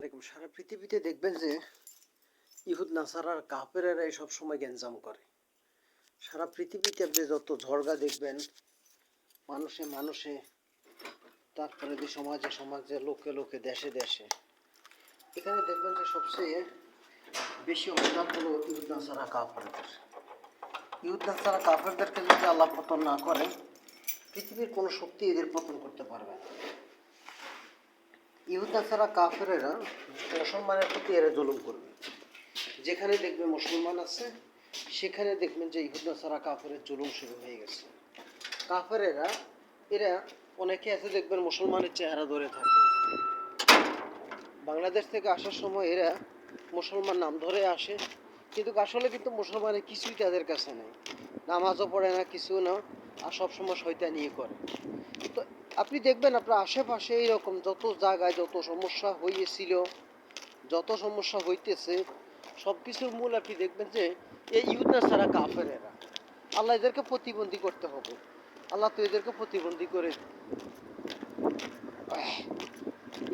দেখুন, সারা পৃথিবীতে দেখবেন যে ইহুদ নাসারার কাপেরেরা এই সব সময় গ্যাঞ্জাম করে। সারা পৃথিবীতে আপনি যত ঝড়গা দেখবেন, মানুষে মানুষে, তারপরে যে সমাজে সমাজে, লোকে লোকে, দেশে দেশে, এখানে দেখবেন যে সবচেয়ে বেশি অবদান হলো ইহুদ, নাসারা, কাফেরদের। ইহুদ, নাসারা, কাফেরদেরকে যদি আল্লাহ পতন না করে, পৃথিবীর কোনো শক্তি এদের পতন করতে পারবে না। ইহুদা ছাড়া কাফেরেরা মুসলমানের প্রতি এরা জুলুম করবে। যেখানে দেখবে মুসলমান আছে, সেখানে দেখবেন যে ইহুদা ছাড়া কাফেরের জুলুম শুরু হয়ে গেছে। কাফেরেরা, এরা অনেকে আছে দেখবেন মুসলমানের চেহারা ধরে থাকে। বাংলাদেশ থেকে আসার সময় এরা মুসলমান নাম ধরে আসে, কিন্তু আসলে কিন্তু মুসলমানের কিছুই তাদের কাছে নেই। নামাজও পড়ে না কিছু না, আর সবসময় শয়তানিয়ে করে। তো আপনি দেখবেন আপনার আশেপাশে এইরকম যত জায়গায় যত সমস্যা হয়েছিল যত সমস্যা হইতেছে সব কিছুর মূল আপনি দেখবেন যে এই ইউদনা ছাড়া কাফের এরা আল্লাহ এদেরকে প্রতিবন্ধী করতে হবে। আল্লাহ তো এদেরকে প্রতিবন্ধী করে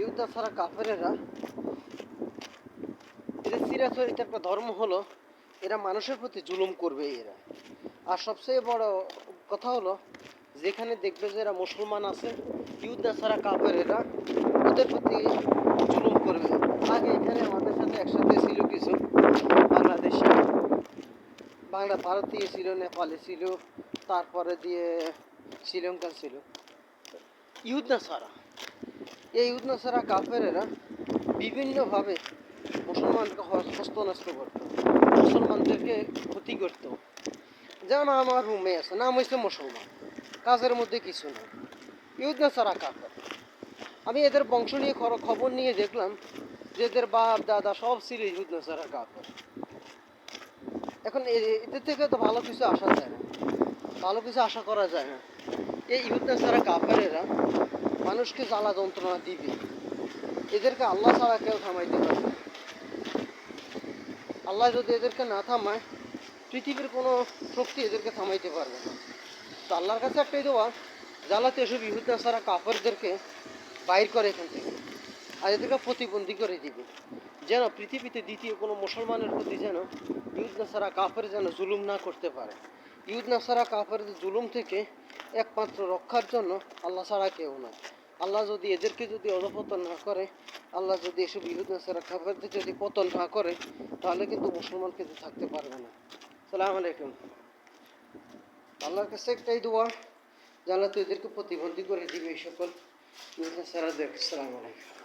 ইউদনা ছাড়া কাফের এরা এদের সিরাজরিত একটা ধর্ম হলো, এরা মানুষের প্রতি জুলুম করবে এরা। আর সবচেয়ে বড় কথা হলো যেখানে দেখবে যে এরা মুসলমান আছে ইউদা ছাড়া কাপের এরা ওদের প্রতি জুলুম করবে। আগে এখানে আমাদের সাথে একসাথে ছিল কিছু বাংলাদেশে। বাংলা ভারতীয় ছিল, নেপালে ছিল, তারপরে দিয়ে শ্রীলঙ্কা ছিল। ইউদনা ছাড়া। এই ইউদনা ছাড়া কাপের এরা বিভিন্নভাবে মুসলমানকে হস- হস্তনষ্ট করতো। মুসলমানদেরকে ক্ষতি করত। যেমন আমার রুমে আছে, নাম হয়েছে মুসলমান। কাজের মধ্যে কিছু নেই। ইউদনা ছাড়া কাপড় আমি এদের বংশ নিয়ে খবর নিয়ে দেখলাম যে এদের বাপ, দাদা সব ছিল ইহুদনা ছাড়া কাপড় এখন এদের থেকে তো ভালো কিছু আসা যায় না। ভালো কিছু আশা করা যায় না। এই ইহুদনা ছাড়া কাপড়েরা মানুষকে জ্বালা যন্ত্রণা দিবে। এদেরকে আল্লাহ ছাড়া কেউ থামাইতে পারবে না। আল্লাহ যদি এদেরকে না থামায়, পৃথিবীর কোনো শক্তি এদেরকে থামাইতে পারবে না। তো আল্লাহর কাছে একটাই দেওয়া জ্বালাতে এসব ইহুদা ছাড়া কাপড়দেরকে বাইর করে এখান থেকে, আর এদেরকে প্রতিবন্ধী করে দিবে। যেন পৃথিবীতে দ্বিতীয় কোনো মুসলমানের প্রতি যেন ইহুদনা ছাড়া কাপড় যেন জুলুম না করতে পারে। ইহুদনা ছাড়া কাপড়ের জুলুম থেকে একমাত্র রক্ষার জন্য আল্লাহ ছাড়া কেউ না আল্লাহ যদি এদেরকে যদি অধপতন না করে, আল্লাহ যদি এসব ইহুদনা ছাড়া কাপড়দের যদি পতন না করে, তাহলে কিন্তু মুসলমান কিন্তু থাকতে পারবে না। সালাম আলাইকুম। আল্লাহর কাছে একটাই দোয়া, যে আল্লাহ তো এদেরকে প্রতিবন্ধী করে দিবে এই সকল। ইহুদনা ছাড়াদের সালাম আলাইকুম।